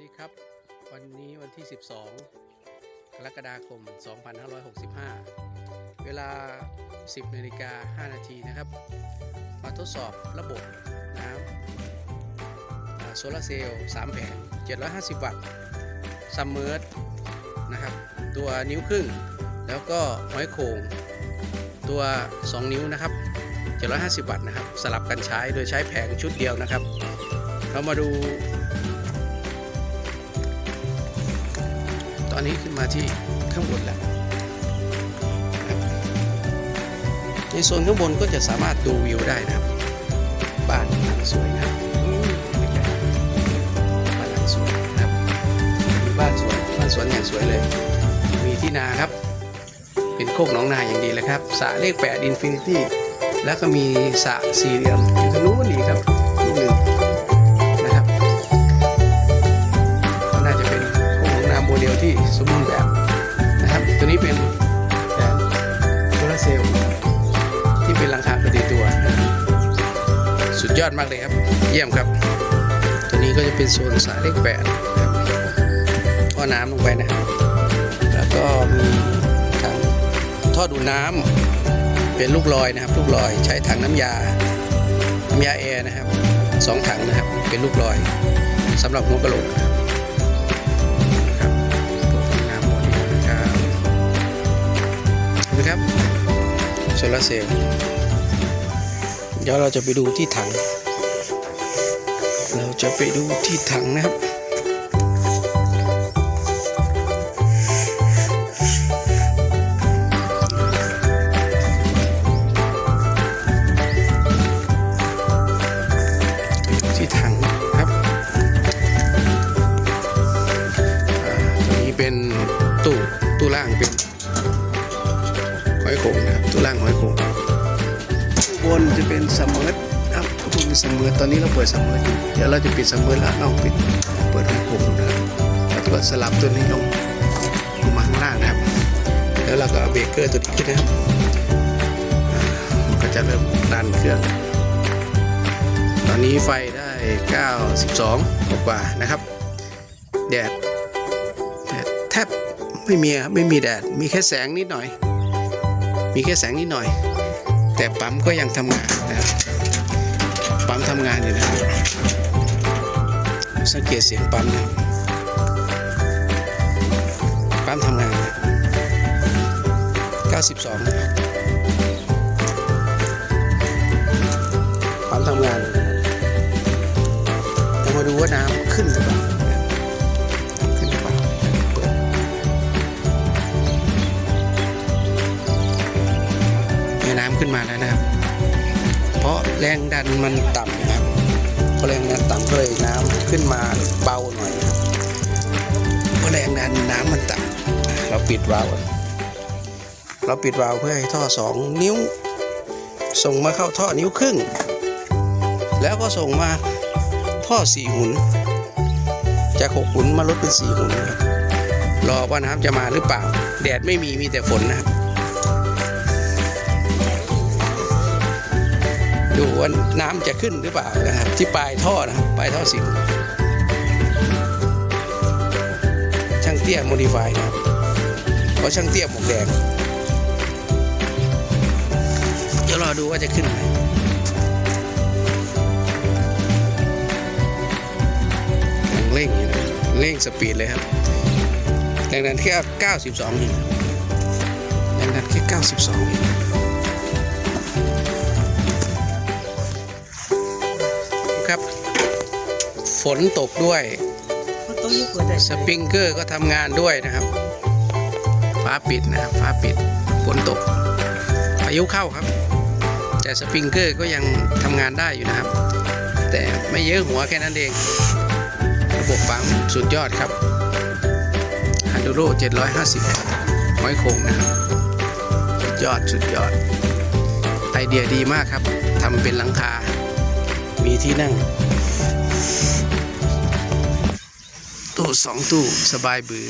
ดีครับ วันนี้วันที่ 12 กรกฎาคม 2565 เวลา 10นาฬิกา5นาทีนะครับ มาทดสอบระบบน้ำโซลาร์เซลล์3แผง 750 วัตต์ซัมเมอร์นะครับ ตัวนิ้วครึ่ง แล้วก็ห้อยโขงตัว 2 นิ้วนะครับ 750 วัตต์นะครับ สลับกันใช้โดยใช้แผงชุดเดียวนะครับ เรามาดู อนนี้ขึ้นมาที่ข้างบนแล้วในโซนข้างบนก็จะสามารถดูวิวได้นะครับ บ้านหลังสวยนะบ้านหลังสวยนะครับมีบ้านสวยบ้านสวนอย่างสวยเลย มีที่นาครับ เป็นโคกหนองนาอย่างดีเลยครับสระเลข8 Infinity แล้วก็มีสระสี่เหลี่ยมอยู่ตรงนู้นอีกครับลูกหนึ่ง ที่สมบูรณ์แบบนะครับตัวนี้เป็นแผงโซลาเซลล์ที่เป็นหลังคาประดิตัว สุดยอดมากเลยครับ เยี่ยมครับ ตัวนี้ก็จะเป็นโซนสายเลขแปดนะครับท่อน้ำลงไปนะครับแล้วก็มีถังท่อดูดน้ำเป็นลูกลอยนะครับ ลูกลอยใช้ถังน้ำยาน้ำยาแอร์นะครับสองถังนะครับเป็นลูกลอยสำหรับหัวกะโหลก นะครับโซลาเซลล์เดี๋ยวเราจะไปดูที่ถัง เราจะไปดูที่ถังนะครับ อยโข่งนะครับตู้ล่างหอยโข่งบนจะเป็นซัมเมอร์ครับตู้บนเป็นซัมเมอร์ตอนนี้เราเปิดซัมเมอร์อยู่เดี๋ยวเราจะปิดซัมเมอร์แล้วลองปิดเปิดหอยโข่งนะครับแล้วก็สลับตัวนี้ลงลงมาข้างล่างนะครับ แล้วเราก็เอาเบรกเกอร์ตัวนี้ขึ้นนะครับมันก็จะเริ่มดันเครื่อง ตอนนี้ไฟได้ 92 กว่านะครับแดดแดดแทบไม่มีไม่มีแดด มีแค่แสงนิดหน่อย มีแค่แสงนิดหน่อย แต่ปั๊มก็ยังทำงานนะครับปั๊มทำงานอยู่นะครับสังเกตเสียงปั๊มนะปั๊มทำงานนะ92นะปั๊มทำงานอยู่นะครับเรามาดูว่าน้ำขึ้นหรือเปล่า แรงดันมันต่ำนะครับเพราะแรงดันต่ำก็เลยน้ำขึ้นมาเบาหน่อยครับเพราะแรงดันน้ำมันต่ำเราปิดวาล์วเราปิดวาล์วเพื่อให้ท่อสองนิ้ว ส่งมาเข้าท่อนิ้วครึ่ง แล้วก็ส่งมาท่อสี่หุนจากหกหุนมาลดเป็นสี่หุนนะครับรอว่าน้ำจะมาหรือเปล่า แดดไม่มีมีแต่ฝนนะครับ ดูว่าน้ำจะขึ้นหรือเปล่านะครับที่ปลายท่อนะครับปลายท่อสิงช่างเตี้ยโมดิฟายนะครับเพราะช่างเตี้ยหมวกแดงเดี๋ยวรอดูว่าจะขึ้นไหมเร่งอยู่นะเร่งสปีดเลยครับแรงดันแค่92เองแรงดันแค่92เอง ครับ ฝนตกด้วย สปริงเกอร์ก็ทำงานด้วยนะครับ ฟ้าปิดนะครับ ฟ้าปิด ฝนตก พายุเข้าครับ แต่สปริงเกอร์ก็ยังทำงานได้อยู่นะครับ แต่ไม่เยอะหัวแค่นั้นเอง ระบบปั๊มสุดยอดครับฮันดูโร่750 หอยโข่งนะครับ สุดยอด สุดยอด ไอเดียดีมากครับ ทำเป็นหลังคา มีที่นั่ง ตู้สองตู้สบายบือ